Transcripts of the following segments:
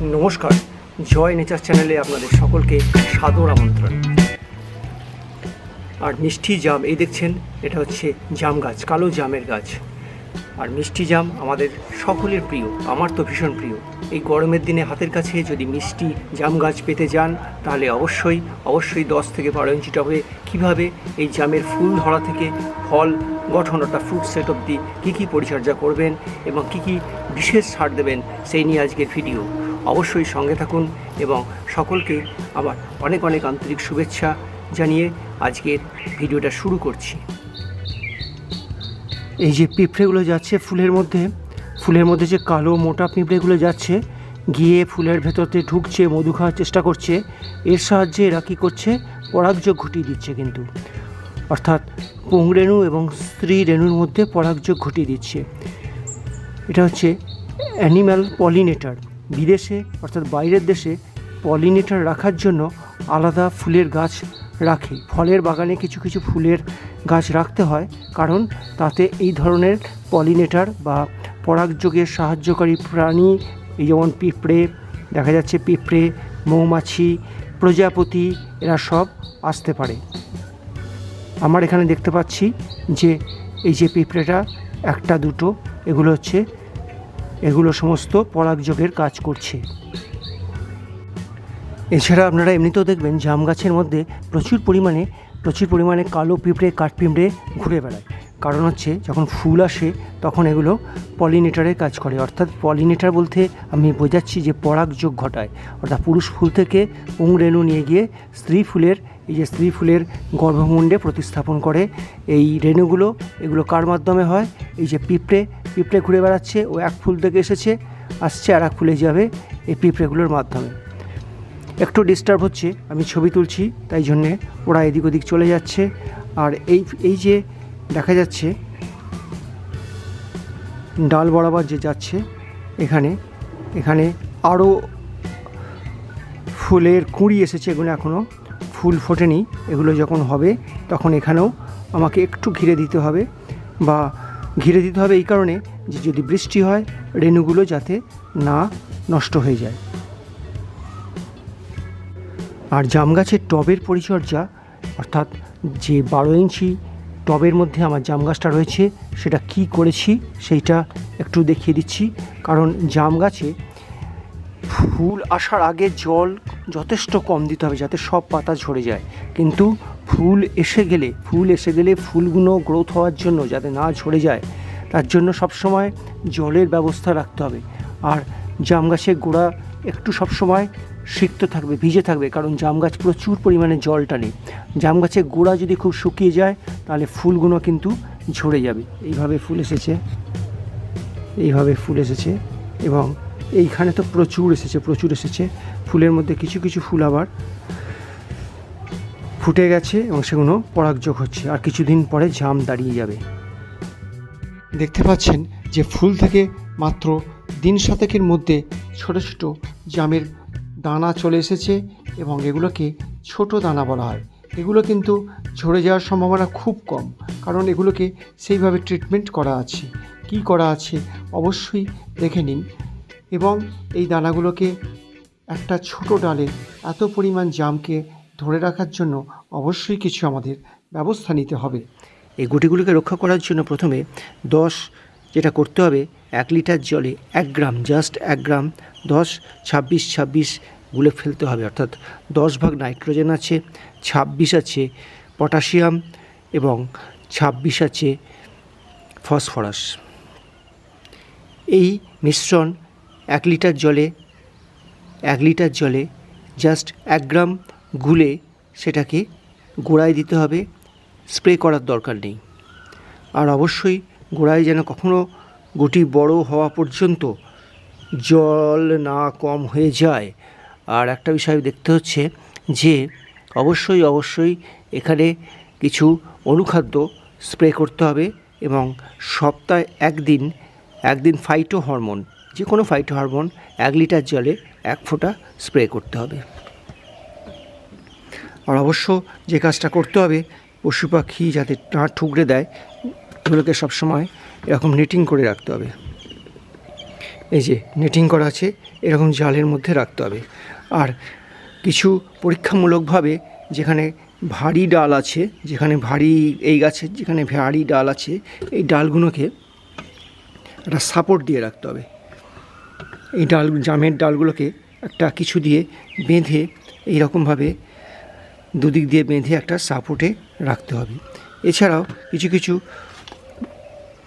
নমস্কার, জয় নেচার চ্যানেলে আপনাদের সকলকে সাদর আমন্ত্রণ। আর মিষ্টি জাম, এই দেখছেন, এটা হচ্ছে জাম গাছ, কালো জামের গাছ। আর মিষ্টি জাম আমাদের সকলের প্রিয়, আমার তো ভীষণ প্রিয়। এই গরমের দিনে হাতের কাছে যদি মিষ্টি জাম গাছ পেতে যান, তাহলে অবশ্যই অবশ্যই দশ থেকে বারো ইঞ্চি টবে কীভাবে এই জামের ফুল ধরা থেকে ফল গঠন অর্থাৎ ফ্রুট সেট অব্দি কী কী পরিচর্যা করবেন এবং কী কী বিশেষ ছাড় দেবেন, সেই নিয়ে আজকের ভিডিও অবশ্যই সঙ্গে থাকুন এবং সকলকে আমার অনেক অনেক আন্তরিক শুভেচ্ছা জানিয়ে আজকের ভিডিওটা শুরু করছি। এই যে পিঁপড়েগুলো যাচ্ছে ফুলের মধ্যে ফুলের মধ্যে যে কালো মোটা পিঁপড়েগুলো যাচ্ছে, গিয়ে ফুলের ভেতরতে ঢুকছে, মধু খাওয়ার চেষ্টা করছে, এর সাহায্যে এরা কী করছে? পরাগযোগ ঘটিয়ে দিচ্ছে কিন্তু। অর্থাৎ পুংরেণু এবং স্ত্রী রেণুর মধ্যে পরাগযোগ ঘটিয়ে দিচ্ছে। এটা হচ্ছে অ্যানিম্যাল পলিনেটার। বিদেশে, অর্থাৎ বাইরের দেশে পলিনেটার রাখার জন্য আলাদা ফুলের গাছ রাখে। ফলের বাগানে কিছু কিছু ফুলের গাছ রাখতে হয়, কারণ তাতে এই ধরনের পলিনেটার বা পরাগযোগের সাহায্যকারী প্রাণী যেমন পিঁপড়ে, দেখা যাচ্ছে পিঁপড়ে, মৌমাছি, প্রজাপতি, এরা সব আসতে পারে। আমার এখানে দেখতে পাচ্ছি যে এই যে পিঁপড়েটা, একটা, দুটো, এগুলো হচ্ছে এগুলো সমস্ত পরাগযোগের কাজ করছে। এছাড়া আপনারা এমনিতেও দেখবেন জাম গাছের মধ্যে প্রচুর পরিমাণে প্রচুর পরিমাণে কালো পিঁপড়ে, কাঠ পিঁপড়ে ঘুরে বেড়ায়। কারণ হচ্ছে, যখন ফুল আসে, তখন এগুলো পলিনেটারের কাজ করে। অর্থাৎ পলিনেটার বলতে আমি বোঝাচ্ছি যে পরাগযোগ ঘটায়। অর্থাৎ পুরুষ ফুল থেকে রেণু নিয়ে গিয়ে স্ত্রী ফুলের, এই যে স্ত্রী ফুলের গর্ভমুণ্ডে প্রতিস্থাপন করে। এই রেণুগুলো, এগুলো কার মাধ্যমে হয়? এই যে পিঁপড়ে পিঁপড়ে ঘুরে বেড়াচ্ছে ও এক ফুল থেকে এসেছে, আসছে আর এক ফুলে যাবে এই পিঁপড়েগুলোর মাধ্যমে। একটু ডিস্টার্ব হচ্ছে, আমি ছবি তুলছি, তাই জন্যে ওরা এদিক ওদিক চলে যাচ্ছে। আর এই এই যে দেখা যাচ্ছে, ডাল বরাবর যে যাচ্ছে, এখানে এখানে আরও ফুলের কুঁড়ি এসেছে এগুলো এখনও ফুল ফোটেনি, এগুলো যখন হবে তখন এখানেও আমাকে একটু ঘিরে দিতে হবে বা ঘিরে দিতে হবে এই কারণে যে যদি বৃষ্টি হয়, রেণুগুলো যাতে না নষ্ট হয়ে যায়। আর জাম গাছের টবের পরিচর্যা, অর্থাৎ যে বারো ইঞ্চি টবের মধ্যে আমার জাম গাছটা রয়েছে, সেটা কি করেছি সেইটা একটু দেখিয়ে দিচ্ছি। কারণ জাম গাছে ফুল আসার আগে জল যথেষ্ট কম দিতে হবে যাতে সব পাতা ঝরে যায়। কিন্তু ফুল এসে গেলে, ফুল এসে গেলে ফুলগুলো গ্রোথ হওয়ার জন্য যাতে না ঝরে যায়, তার জন্য সবসময় জলের ব্যবস্থা রাখতে হবে। আর জাম গাছের গোড়া একটু সবসময় সিক্ত থাকবে, ভিজে থাকবে, কারণ জাম গাছ প্রচুর পরিমাণে জল টানে। জাম গাছের গোড়া যদি খুব শুকিয়ে যায়, তাহলে ফুলগুলো কিন্তু ঝরে যাবে। এইভাবে ফুল এসেছে, এইভাবে ফুল এসেছে এবং এইখানে তো প্রচুর এসেছে প্রচুর এসেছে। ফুলের মধ্যে কিছু কিছু ফুল আবার ফুটে গেছে এবং সেগুলো পরাগযোগ হচ্ছে। আর কিছুদিন পরে জাম দাঁড়িয়ে যাবে। দেখতে পাচ্ছেন যে ফুল থেকে মাত্র দিন শতকের মধ্যে ছোট ছোট জামের দানা চলে এসেছে এবং এগুলোকে ছোট দানা বলা হয়। এগুলো কিন্তু ঝরে যাওয়ার সম্ভাবনা খুব কম, কারণ এগুলোকে সেইভাবে ট্রিটমেন্ট করা আছে। কি করা আছে অবশ্যই দেখে নিন। এবং এই দানাগুলোকে একটা ছোট ডালে এত পরিমাণ জামকে ধরে রাখার জন্য অবশ্যই কিছু আমাদের ব্যবস্থা নিতে হবে। এই গুটিগুলিকে রক্ষা করার জন্য প্রথমে দশ যেটা করতে হবে, এক লিটার জলে এক গ্রাম জাস্ট এক গ্রাম দশ, ছাব্বিশ ছাব্বিশ গুলে ফেলতে হবে। অর্থাৎ দশ ভাগ নাইট্রোজেন আছে, ছাব্বিশ আছে পটাশিয়াম এবং ছাব্বিশ আছে ফসফরাস। এই মিশ্রণ এক লিটার জলে, এক লিটার জলে জাস্ট এক গ্রাম গুলে সেটাকে গোড়ায় দিতে হবে। স্প্রে করার দরকার নেই। আর অবশ্যই গোড়ায় যেন কখনো গুটি বড় হওয়া পর্যন্ত জল না কম হয়ে যায়। আর একটা বিষয় দেখতে হচ্ছে যে, অবশ্যই অবশ্যই এখানে কিছু অনুখাদ্য স্প্রে করতে হবে এবং সপ্তাহে একদিন একদিন ফাইটো হরমোন যে কোনো ফাইটো হরমোন এক লিটার জলে এক ফোঁটা স্প্রে করতে হবে। আর অবশ্য যে কাজটা করতে হবে, পশু পাখি যাতে না ঠুকরে দেয়, এগুলোকে সবসময় এরকম নেটিং করে রাখতে হবে। এই যে নেটিং করা আছে, এরকম জালের মধ্যে রাখতে হবে। আর কিছু পরীক্ষামূলকভাবে যেখানে ভারী ডাল আছে, যেখানে ভারী এই গাছের যেখানে ভারী ডাল আছে, এই ডালগুলোকে একটা সাপোর্ট দিয়ে রাখতে হবে। এই ডাল, জামের ডালগুলোকে একটা কিছু দিয়ে বেঁধে এইরকমভাবে দুদিক দিয়ে বেঁধে একটা সাপোর্টে রাখতে হবে। এছাড়াও কিছু কিছু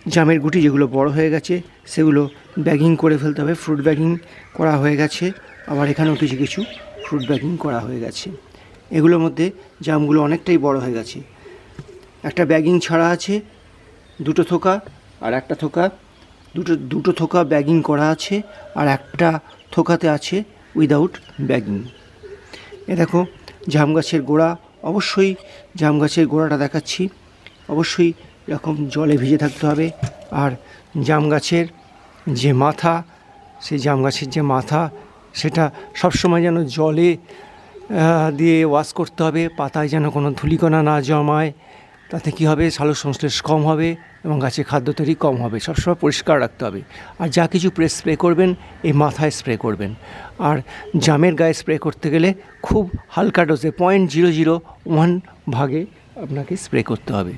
জামের গুটি যেগুলো বড় হয়ে গেছে, সেগুলো ব্যাগিং করে ফেলতে হবে। ফ্রুট ব্যাগিং করা হয়ে গেছে, আবার এখানেও কিছু কিছু ফ্রুট ব্যাগিং করা হয়ে গেছে। এগুলোর মধ্যে জামগুলো অনেকটাই বড় হয়ে গেছে। একটা ব্যাগিং ছাড়া আছে, দুটো থোকা আর একটা থোকা। দুটো দুটো থোকা ব্যাগিং করা আছে আর একটা থোকাতে আছে উইদাউট ব্যাগিং এ দেখো জাম গাছের গোড়া, অবশ্যই জাম গাছের গোড়াটা দেখাচ্ছি। অবশ্যই এরকম জলে ভিজে থাকতে হবে। আর জাম গাছের যে মাথা, সেই জাম গাছের যে মাথা, সেটা সবসময় যেন জলে দিয়ে ওয়াশ করতে হবে। পাতায় যেন কোনো ধুলিকণা না জমায়। তাতে কী হবে? সালোক সংশ্লেষ কম হবে এবং গাছে খাদ্য তৈরি কম হবে। সবসময় পরিষ্কার রাখতে হবে। আর যা কিছু প্রে স্প্রে করবেন, এই মাথায় স্প্রে করবেন। আর জামের গায়ে স্প্রে করতে গেলে খুব হালকা ডোজে পয়েন্ট জিরো জিরো ওয়ান ভাগে আপনাকে স্প্রে করতে হবে।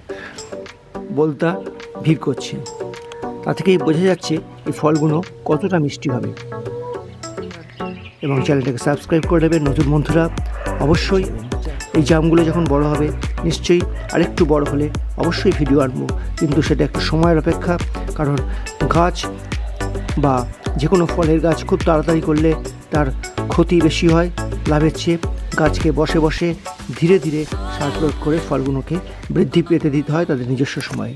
বলতা ভিড় করছে। তা থেকেই বোঝা যাচ্ছে এই ফলগুলো কতটা মিষ্টি হবে। এবং চ্যানেলটাকে সাবস্ক্রাইব করে দেবেন নতুন বন্ধুরা। অবশ্যই এই জামগুলো যখন বড় হবে, নিশ্চয়ই আরেকটু বড় হলে অবশ্যই ভিডিও আনব। কিন্তু সেটা একটু সময়ের অপেক্ষা, কারণ গাছ বা যে কোনো ফলের গাছ খুব তাড়াতাড়ি করলে তার ক্ষতি বেশি হয়। লাভের চেয়ে গাছকে বসে বসে ধীরে ধীরে সার প্রয়োগ করে ফলগুলোকে বৃদ্ধি পেতে দিতে হয় তাদের নিজস্ব সময়ে।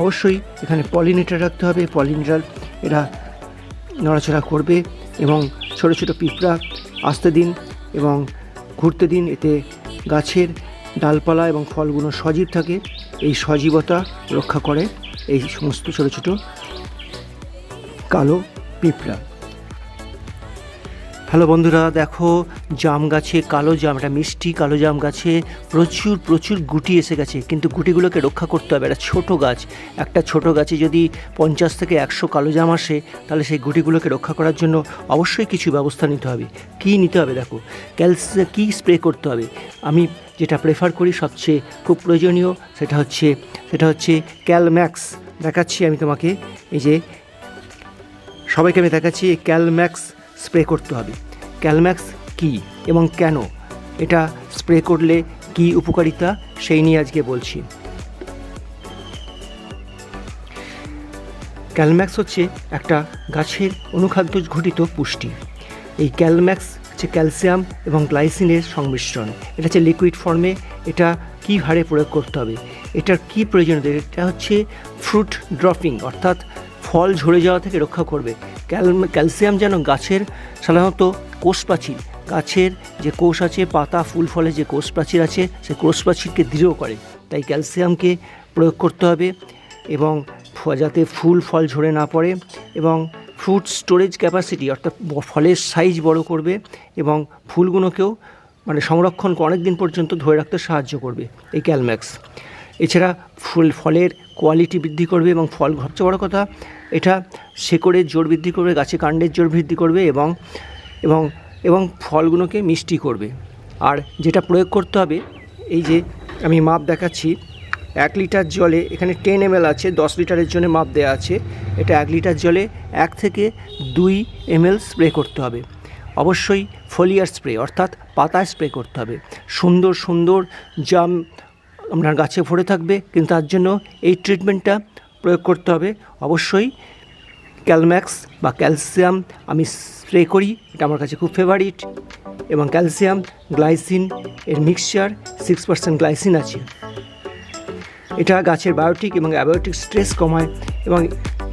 অবশ্যই এখানে পলিনেটার রাখতে হবে পলিনেটার এরা নড়াচড়া করবে এবং ছোট ছোট পিঁপড়া আসতে দিন এবং ঘুরতে দিন, এতে গাছের ডালপালা এবং ফলগুলো সজীব থাকে, এই সজীবতা রক্ষা করে এই সমস্ত ছোট ছোট কালো পিঁপড়া। হ্যালো বন্ধুরা, দেখো জাম গাছে কালো জাম, একটা মিষ্টি কালো জাম গাছে প্রচুর প্রচুর গুটি এসে গেছে, কিন্তু গুটিগুলোকে রক্ষা করতে হবে। একটা ছোট গাছ, একটা ছোট গাছে যদি পঞ্চাশ থেকে একশো কালো জাম আসে, তাহলে সেই গুটিগুলোকে রক্ষা করার জন্য অবশ্যই কিছু ব্যবস্থা নিতে হবে। কী নিতে হবে দেখো? ক্যালসিয়াম কী স্প্রে করতে হবে? আমি যেটা প্রেফার করি সবচেয়ে খুব প্রয়োজনীয় সেটা হচ্ছে সেটা হচ্ছে ক্যালম্যাক্স। দেখাচ্ছি আমি তোমাকে, এই যে, সবাইকে আমি দেখাচ্ছি এই ক্যালম্যাক্স স্প্রে করতে হবে। ক্যালম্যাক্স কি এবং কেন? এটা স্প্রে করলে কি উপকারিতা? সেই নিয়ে আজকে বলছি। ক্যালম্যাক্স হচ্ছে একটা গাছের অনুখাদ্য ঘটিত পুষ্টি। এই ক্যালম্যাক্স হচ্ছে ক্যালসিয়াম এবং গ্লাইসিনের সংমিশ্রণ। এটা হচ্ছে লিকুইড ফর্মে এটা কী হারে প্রয়োগ করতে হবে? এটার কী প্রয়োজনীয়তা এটা হচ্ছে ফ্রুট ড্রপিং, অর্থাৎ ফল ঝরে যাওয়া থেকে রক্ষা করবে। ক্যালসিয়াম যেন গাছের সাধারণত কোষ প্রাচীর, গাছের যে কোষ আছে, পাতা, ফুল ফলে যে কোষ প্রাচীর আছে সেই কোষ প্রাচীরকে দৃঢ় করে। তাই ক্যালসিয়ামকে প্রয়োগ করতে হবে এবং যাতে ফুল, ফল ঝরে না পড়ে এবং ফ্রুট স্টোরেজ ক্যাপাসিটি অর্থাৎ ফলের সাইজ বড় করবে এবং ফুলগুলোকেও মানে সংরক্ষণ অনেক দিন পর্যন্ত ধরে রাখতে সাহায্য করবে। এই ক্যালম্যাক্স। এছাড়া ফুল, ফলের কোয়ালিটি বৃদ্ধি করবে এবং ফল সবচেয়ে বড় কথা, এটা শেকড়ের জোর বৃদ্ধি করবে, গাছে কাণ্ডের জোর বৃদ্ধি করবে এবং এবং এবং ফলগুলোকে মিষ্টি করবে। আর যেটা প্রয়োগ করতে হবে, এই যে আমি মাপ দেখাচ্ছি, এক লিটার জলে এখানে টেন এম আছে, দশ লিটারের জন্য মাপ দেওয়া আছে, এটা এক লিটার জলে এক থেকে দুই এম স্প্রে করতে হবে। অবশ্যই ফলিয়ার স্প্রে অর্থাৎ পাতায় স্প্রে করতে হবে। সুন্দর সুন্দর জাম আপনার গাছে ভরে থাকবে, কিন্তু তার জন্য এই ট্রিটমেন্টটা প্রয়োগ করতে হবে। অবশ্যই ক্যালম্যাক্স বা ক্যালসিয়াম আমি স্প্রে করি, এটা আমার কাছে খুব ফেভারিট এবং ক্যালসিয়াম গ্লাইসিন এর মিক্সচার সিক্স পার্সেন্ট গ্লাইসিন আছে। এটা গাছের বায়োটিক এবং অ্যাবায়োটিক স্ট্রেস কমায় এবং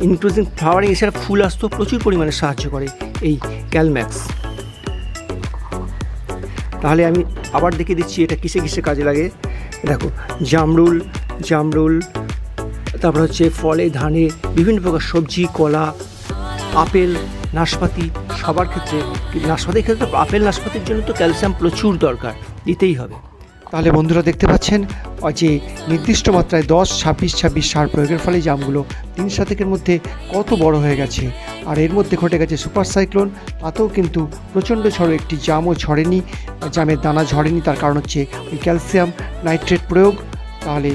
ইনক্লুজিং ফ্লাওয়ারিং এছাড়া ফুল আসতেও প্রচুর পরিমাণে সাহায্য করে এই ক্যালম্যাক্স তাহলে আমি আবার দেখে দিচ্ছি এটা কিসে কিসে কাজে লাগে। দেখো, জামরুল জামরুল, তারপর হচ্ছে ফলে, ধানে, বিভিন্ন প্রকার সবজি, কলা, আপেল, নাশপাতি, সবার ক্ষেত্রে নাশপাতির ক্ষেত্রে আপেল, নাশপাতির জন্য তো ক্যালসিয়াম প্রচুর দরকার, দিতেই হবে। তাহলে বন্ধুরা দেখতে পাচ্ছেন যে নির্দিষ্ট মাত্রায় দশ, ছাব্বিশ ছাব্বিশ সার প্রয়োগের ফলে জামগুলো তিন শতকের মধ্যে কত বড় হয়ে গেছে। আর এর মধ্যে ঘটে গেছে সুপার সাইক্লোন, তাতেও কিন্তু প্রচণ্ড ঝড়ো একটি জামও ঝরেনি। জামের দানা ঝরেনি, তার কারণ হচ্ছে ওই ক্যালসিয়াম নাইট্রেট প্রয়োগ। তাহলে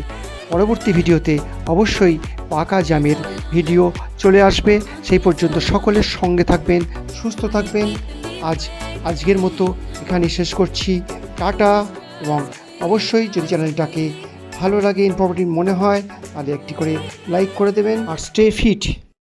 পরবর্তী ভিডিওতে অবশ্যই পাকা জামের ভিডিও চলে আসবে। সেই পর্যন্ত সকলের সঙ্গে থাকবেন, সুস্থ থাকবেন। আজ আজকের মতো এখানে শেষ করছি। টাটা এবং অবশ্যই যদি চ্যানেলটাকে ভালো লাগে ইনফরমেটিভ মনে হয়, তাহলে একটি করে লাইক করে দেবেন। আর স্টে ফিট